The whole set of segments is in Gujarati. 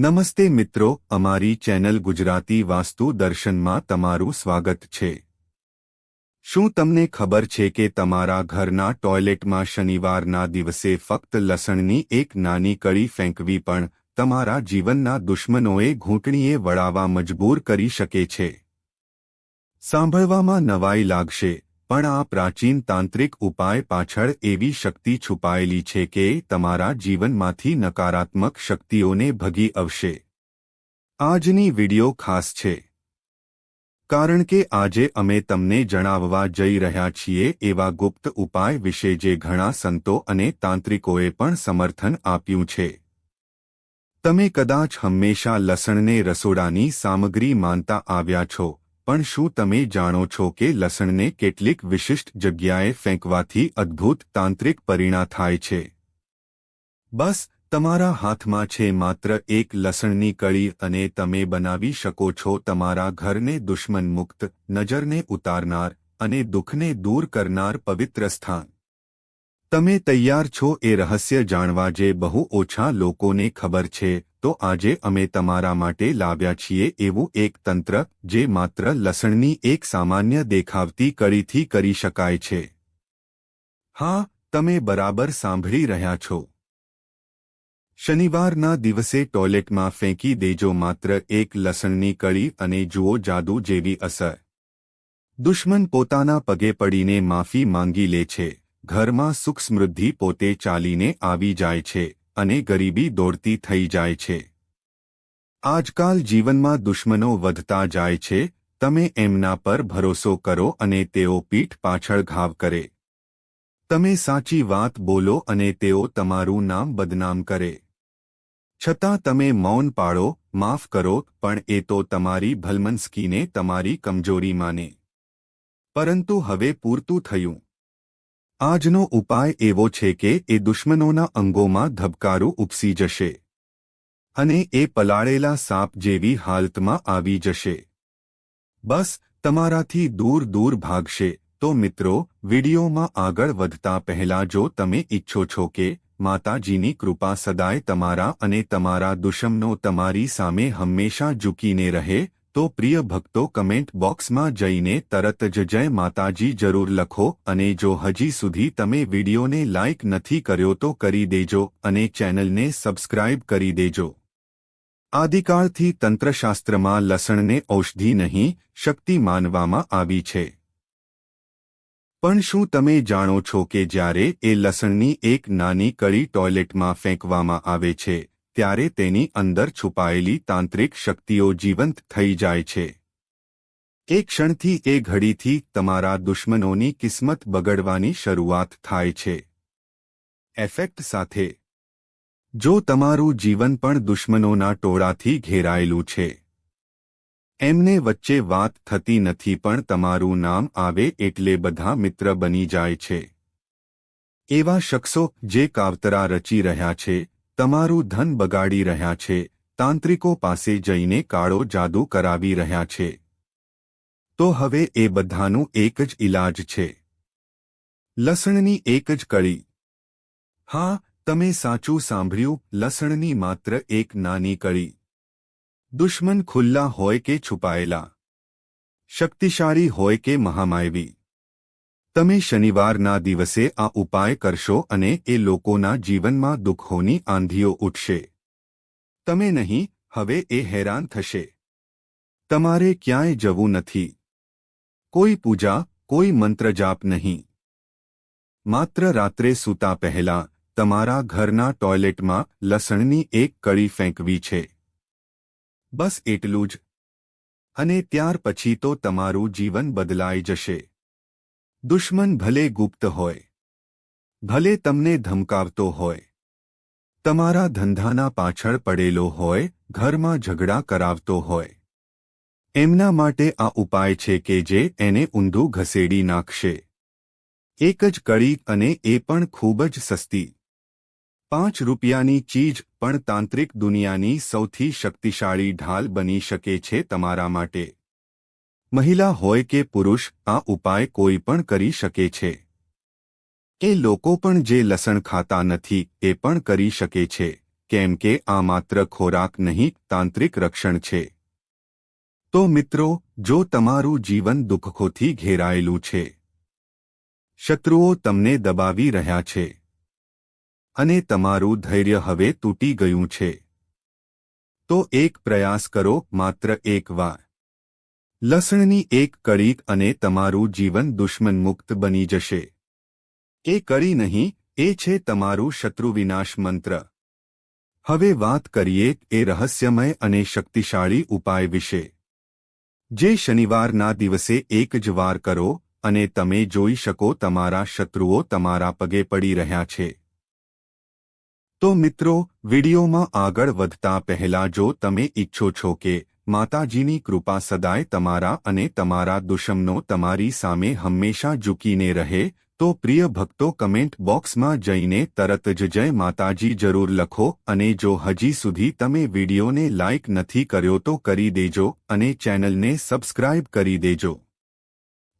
નમસ્તે મિત્રો, અમારી ચેનલ ગુજરાતી વાસ્તુ દર્શનમાં તમારું સ્વાગત છે. શું તમને ખબર છે કે તમારા ઘરના ટોયલેટમાં શનિવારના દિવસે ફક્ત લસણની એક નાની કળી ફેંકવી પણ તમારા જીવનના દુશ્મનોએ ઘૂંટણીએ વળાવા મજબૂર કરી શકે છે? સાંભળવામાં નવાઈ લાગશે. પણ આ પ્રાચીન તાંત્રિક ઉપાય પાછળ એવી શક્તિ છુપાયેલી છે કે તમારા જીવનમાંથી નકારાત્મક શક્તિઓને ભગી આવશે આજની વિડિયો ખાસ છે. કારણ કે આજે અમે તમને જણાવવા જઈ રહ્યા છીએ એવા ગુપ્ત ઉપાય વિશે જે ઘણા સંતો અને તાંત્રિકોએ પણ સમર્થન આપ્યું છે. તમે કદાચ હંમેશા લસણને રસોડાની સામગ્રી માનતા આવ્યા છો. પણ શું તમે જાણો છો કે લસણને કેટલીક વિશિષ્ટ જગ્યાએ ફેંકવાથી અદ્ભુત તાંત્રિક પરિણા થાય છે? બસ, તમારા હાથમાં છે માત્ર એક લસણની કળી અને તમે બનાવી શકો છો તમારા ઘરને દુશ્મન મુક્ત નજરને ઉતારનાર અને દુઃખને દૂર કરનાર પવિત્ર સ્થાન. તમે તૈયાર છો એ રહસ્ય જાણવા જે બહુ ઓછા લોકોને ખબર છે તો આજે અમે તમારા માટે લાવ્યા છીએ એવું એક તંત્ર જે માત્ર લસણની એક સામાન્ય દેખાવતી કરીથી કરી શકાય છે. હા, તમે બરાબર સાંભળી રહ્યા છો. શનિવારના દિવસે ટોયલેટમાં ફેંકી દેજો માત્ર એક લસણની કળી અને જુઓ જાદુ જેવી અસર. દુશ્મન પોતાના પગે પડીને માફી માંગી લે છે. ઘરમાં સુખ સમૃદ્ધિ પોતે ચાલીને આવી જાય છે. અને ગરીબી દોડતી થઈ જાય છે. આજકાલ જીવનમાં દુશ્મનો વધતા જાય છે. તમે એમના પર ભરોસો કરો અને તેઓ પીઠ પાછળ ઘાવ કરે. તમે સાચી વાત બોલો અને તેઓ તમારું નામ બદનામ કરે. છતાં તમે મૌન પાળો, માફ કરો, પણ એ તો તમારી ભલમનસ્કીને તમારી કમજોરી માને પરંતુ હવે પૂરતું થયું. આજનો ઉપાય એવો છે કે એ દુશ્મનોના અંગોમાં ધબકારું ઉપસી જશે અને એ પલાળેલા સાપ જેવી હાલતમાં આવી જશે. બસ તમારાથી દૂર દૂર ભાગશે. તો મિત્રો, વિડીયોમાં આગળ વધતા પહેલા જો તમે ઈચ્છો છો કે માતાજીની કૃપા સદાય તમારા અને તમારા દુશ્મનો તમારી સામે હંમેશા ઝૂકીને રહે તો પ્રિય ભક્તો કમેન્ટ બોક્સમાં જઈને તરત જ જય માતાજી જરૂર લખો અને જો હજી સુધી તમે વિડીયોને લાઇક નથી કર્યો તો કરી દેજો અને ચેનલને સબસ્ક્રાઇબ કરી દેજો. આદિકાળથી તંત્રશાસ્ત્રમાં લસણને ઔષધિ નહીં, શક્તિ માનવામાં આવી છે. પણ શું તમે જાણો છો કે જ્યારે એ લસણની એક નાની કળી ટોયલેટમાં ફેંકવામાં આવે છે ત્યારે તેની અંદર છુપાયેલી તાંત્રિક શક્તિઓ જીવંત થઈ જાય છે. એ ક્ષણથી એ ઘડીથી તમારા દુશ્મનોની કિસ્મત બગડવાની શરૂઆત થાય છે. એફેક્ટ સાથે. જો તમારું જીવન પણ દુશ્મનોના ટોળાથી ઘેરાયેલું છે. એમને વચ્ચે વાત થતી નથી પણ તમારું નામ આવે એટલે બધા મિત્ર બની જાય છે. એવા શખ્સો જે કાવતરા રચી રહ્યા છે તમારું ધન બગાડી રહ્યા છે, તાંત્રિકો પાસે જઈને કાળો જાદુ કરાવી રહ્યા છે. તો હવે એ બધાનું એક જ ઇલાજ છે. લસણની એક જ કળી. હા, તમે સાચું સાંભળ્યું, લસણની માત્ર એક નાની કળી. દુશ્મન ખુલ્લા હોય કે છુપાયેલા. શક્તિશાળી હોય કે મહામાયવી. તમે શનિવારના દિવસે આ ઉપાય કરશો અને એ લોકોના જીવનમાં દુઃખોની આંધીઓ ઉઠશે. તમે નહીં, હવે એ હેરાન થશે. તમારે ક્યાંય જવું નથી. કોઈ પૂજા, કોઈ મંત્રજાપ નહીં. માત્ર રાત્રે સૂતા પહેલા તમારા ઘરના ટોયલેટમાં લસણની એક કળી ફેંકવી છે. બસ એટલું જ. અને ત્યાર પછી તો તમારું જીવન બદલાઈ જશે. દુશ્મન ભલે ગુપ્ત હોય, ભલે તમને ધમકાવતો હોય, તમારા ધંધાના પાછળ પડેલો હોય, ઘરમાં ઝઘડા કરાવતો હોય. એમના માટે આ ઉપાય છે કે જે એને ઊંધું ઘસેડી નાખશે. એક જ કડી અને એ પણ ખૂબ જ સસ્તી. પાંચ રૂપિયાની ચીજ પણ તાંત્રિક દુનિયાની સૌથી શક્તિશાળી ઢાલ બની શકે છે તમારા માટે. મહિલા હોય કે પુરુષ, આ ઉપાય કોઈ પણ કરી શકે છે. એ લોકો પણ જે લસણ ખાતા નથી, એ પણ કરી શકે છે, કેમ કે આ માત્ર ખોરાક નહીં, તાંત્રિક રક્ષણ છે. તો મિત્રો, જો તમારું જીવન દુઃખોથી ઘેરાયેલું છે, શત્રુઓ તમને દબાવી રહ્યા છે, અને તમારું ધૈર્ય હવે તૂટી ગયું છે, તો એક પ્રયાસ કરો, માત્ર એક વાર. લસણની એક કડી અને તમારું જીવન દુશ્મનમુક્ત બની જશે. એ કરી નહીં, એ છે તમારું શત્રુ વિનાશ મંત્ર. હવે વાત કરીએ એ રહસ્યમય અને શક્તિશાળી ઉપાય વિશે. જે શનિવારના દિવસે એક જ વાર કરો અને તમે જોઈ શકો તમારા શત્રુઓ તમારા પગે પડી રહ્યા છે. તો મિત્રો, વિડીયોમાં આગળ વધતા પહેલા જો તમે ઈચ્છો છો કે માતાજીની કૃપા સદાય તમારા અને તમારા દુશ્મનો તમારી સામે હંમેશા ઝૂકીને રહે, તો પ્રિય ભક્તો કમેન્ટ બોક્સમાં જઈને તરત જ જય માતાજી જરૂર લખો અને જો હજી સુધી તમે વિડીયોને લાઇક નથી કર્યો તો કરી દેજો અને ચેનલને સબસ્ક્રાઇબ કરી દેજો.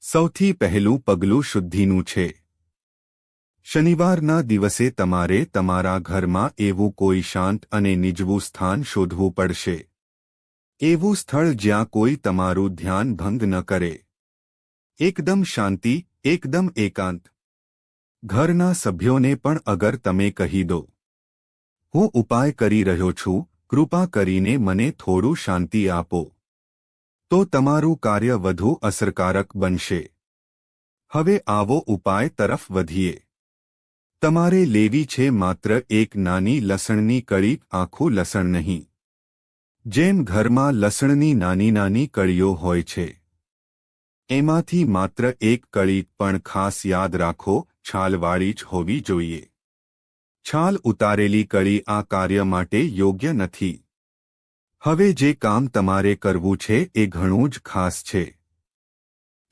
સૌથી પહેલું પગલું શુદ્ધિનું છે. શનિવારના દિવસે તમારે તમારા ઘરમાં એવું કોઈ શાંત અને નિજવું સ્થાન શોધવું પડશે. એવું સ્થળ જ્યાં કોઈ તમારું ધ્યાન ભંગ ન કરે. એકદમ શાંતિ, એકદમ એકાંત. ઘરના સભ્યોને પણ અગર તમે કહી દો, હું ઉપાય કરી રહ્યો છું, કૃપા કરીને મને થોડું શાંતિ આપો. તો તમારું કાર્ય વધુ અસરકારક બનશે. હવે આવો ઉપાય તરફ વધીએ. તમારે લેવી છે માત્ર એક નાની લસણની કળી આખું લસણ નહીં. જેમ ઘરમાં લસણની નાની નાની કળીઓ હોય છે. એમાંથી માત્ર એક કળી પણ ખાસ યાદ રાખો, છાલવાળી જ હોવી જોઈએ. છાલ ઉતારેલી કળી આ કાર્ય માટે યોગ્ય નથી. હવે જે કામ તમારે કરવું છે એ ઘણું જ ખાસ છે.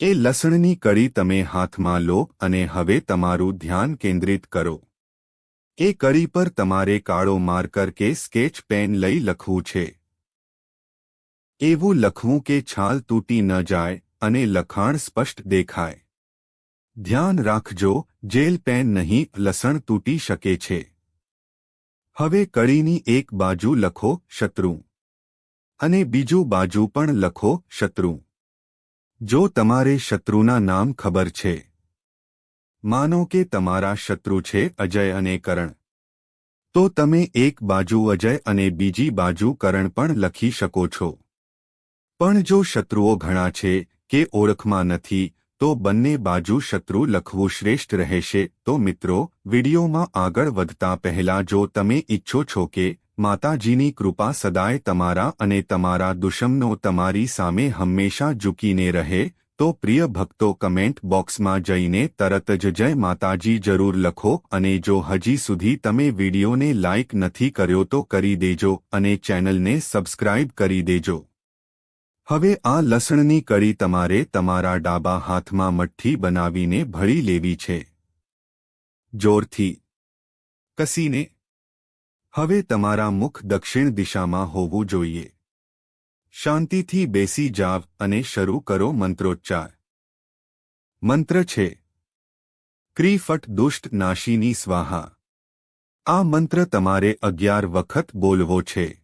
એ લસણની કળી તમે હાથમાં લો અને હવે તમારું ધ્યાન કેન્દ્રિત કરો. એ કળી પર તમારે કાળો માર્કર કે સ્કેચ પેન લઈ લખવું છે. એવું લખવું કે છાલ તૂટી ન જાય અને લખાણ સ્પષ્ટ દેખાય. ધ્યાન રાખજો, જેલ પેન નહીં, લસણ તૂટી શકે છે. હવે કળીની એક બાજુ લખો, શત્રુ. અને બીજું બાજુ પણ લખો, શત્રુ. જો તમારે શત્રુના નામ ખબર છે. માનો કે તમારા શત્રુ છે, અજય અને કરણ. તો તમે એક બાજુ અજય અને બીજી બાજુ કરણ પણ લખી શકો છો. પણ જો શત્રુઓ ઘણા છે કે ઓળખમાં નથી, તો બંને બાજુ શત્રુ લખવું શ્રેષ્ઠ રહેશે. તો મિત્રો, વિડીયોમાં આગળ વધતા પહેલા જો તમે ઈચ્છો છો કે માતાજીની કૃપા સદાય તમારા અને તમારા દુશ્મનો તમારી સામે હંમેશા ઝૂકીને રહે, તો પ્રિય ભક્તો કમેન્ટ બોક્સમાં જઈને તરત જ જય માતાજી જરૂર લખો અને જો હજી સુધી તમે વિડીયોને લાઇક નથી કર્યો તો કરી દેજો અને ચેનલને સબસ્ક્રાઇબ કરી દેજો. હવે આ લસણની કળી તમારે તમારા ડાબા હાથમાં મઠ્ઠી બનાવીને ભળી લેવી છે. જોરથી. કસીને. હવે તમારા મુખ દક્ષિણ દિશામાં હોવું જોઈએ. શાંતિથી બેસી જાવ અને શરૂ કરો મંત્રોચ્ચાર. મંત્ર છે. ક્રીફટ દુષ્ટ નાશીની સ્વાહા. આ મંત્ર તમારે અગિયાર વખત બોલવો છે.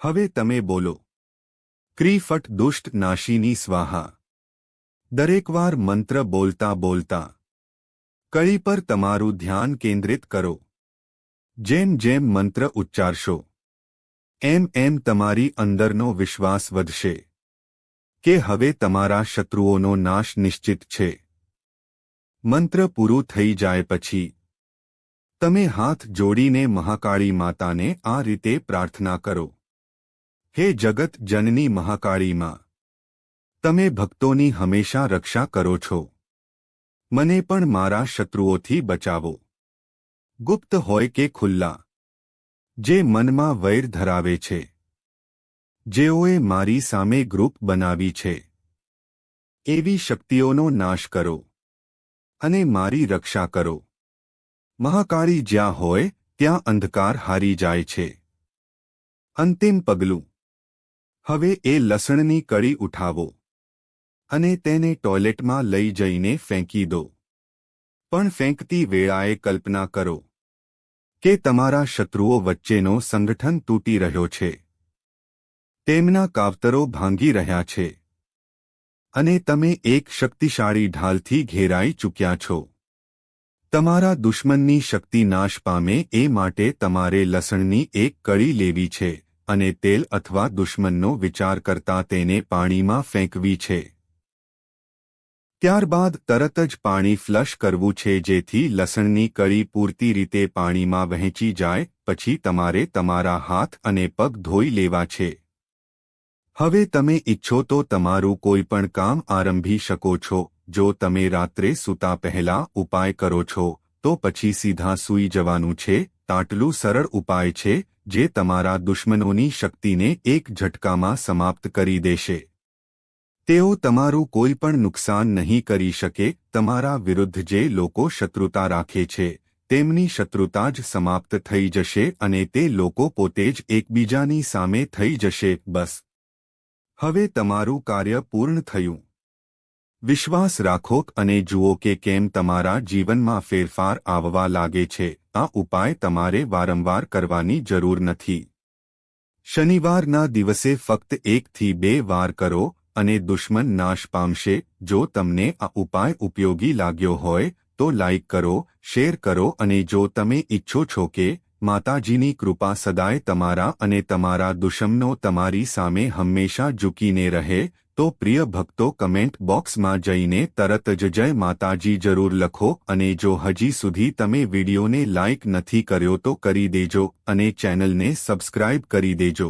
હવે તમે બોલો. ક્રીફટ દુષ્ટ નાશીની સ્વાહા. દરેકવાર મંત્ર બોલતા બોલતા. કળી પર તમારું ધ્યાન કેન્દ્રિત કરો. જેમ જેમ મંત્ર ઉચ્ચારશો, એમ એમ તમારી અંદરનો વિશ્વાસ વધશે. કે હવે તમારા શત્રુઓનો નાશ નિશ્ચિત છે. મંત્ર પૂરું થઈ જાય પછી, તમે હાથ જોડીને મહાકાળી માતાને આ રીતે પ્રાર્થના કરો. હે જગત જનની મહાકાળીમાં, તમે ભક્તોની હંમેશા રક્ષા કરો છો. મને પણ મારા શત્રુઓથી બચાવો. ગુપ્ત હોય કે ખુલ્લા, જે મનમાં વૈર ધરાવે છે. જેઓએ મારી સામે ગ્રુપ બનાવી છે. એવી શક્તિઓનો નાશ કરો અને મારી રક્ષા કરો. મહાકાળી જ્યાં હોય, ત્યાં અંધકાર હારી જાય છે. અંતિમ પગલું હવે એ લસણની કળી ઉઠાવો અને તેને ટોયલેટમાં લઈ જઈને ફેંકી દો. પણ ફેંકતી વેળાએ કલ્પના કરો કે તમારા શત્રુઓ વચ્ચેનો સંગઠન તૂટી રહ્યો છે. તેમના કાવતરો ભાંગી રહ્યા છે અને તમે એક શક્તિશાળી ઢાલથી ઘેરાઈ ચૂક્યા છો. તમારા દુશ્મનની શક્તિ નાશ પામે એ માટે તમારે લસણની એક કળી લેવી છે. અને તેલ અથવા દુશ્મનનો વિચાર કરતા તેને પાણીમાં ફેંકવી છે. ત્યારબાદ તરત જ પાણી ફ્લશ કરવું છે જેથી લસણની કળી પૂરતી રીતે પાણીમાં વહેંચી જાય, પછી તમારે તમારા હાથ અને પગ ધોઈ લેવા છે. હવે તમે ઈચ્છો તો તમારું કોઈ પણ કામ આરંભી શકો છો. જો તમે રાત્રે સૂતા પહેલા ઉપાય કરો છો, તો પછી સીધા સૂઈ જવાનું છે. તાટલું સરળ ઉપાય છે જે તમારા દુશ્મનોની શક્તિને એક ઝટકામાં સમાપ્ત કરી દેશે. તેઓ તમારું કોઈ પણ નુકસાન નહીં કરી શકે, તમારા વિરુદ્ધ જે લોકો શત્રુતા રાખે છે, તેમની શત્રુતા જ સમાપ્ત થઈ જશે અને તે લોકો પોતે જ એકબીજાની સામે થઈ જશે, બસ. હવે તમારું કાર્ય પૂર્ણ થયું. વિશ્વાસ રાખો અને જુઓ કે કેમ તમારા જીવનમાં ફેરફાર આવવા લાગે છે. આ ઉપાય તમારે વારંવાર કરવાની જરૂર નથી. શનિવારના દિવસે ફક્ત એકથી બે વાર કરો અને દુશ્મન નાશ પામશે. જો તમને આ ઉપાય ઉપયોગી લાગ્યો હોય, તો લાઇક કરો, શેર કરો અને જો તમે ઈચ્છો છો કે માતાજીની કૃપા સદાય તમારા અને તમારા દુશ્મનો તમારી સામે હંમેશા ઝૂકીને રહે તો પ્રિય ભક્તો કમેન્ટ બોક્સમાં જઈને તરત જ જય માતાજી જરૂર લખો અને જો હજી સુધી તમે વિડીયોને લાઇક નથી કર્યો તો કરી દેજો અને ચેનલને સબસ્ક્રાઇબ કરી દેજો.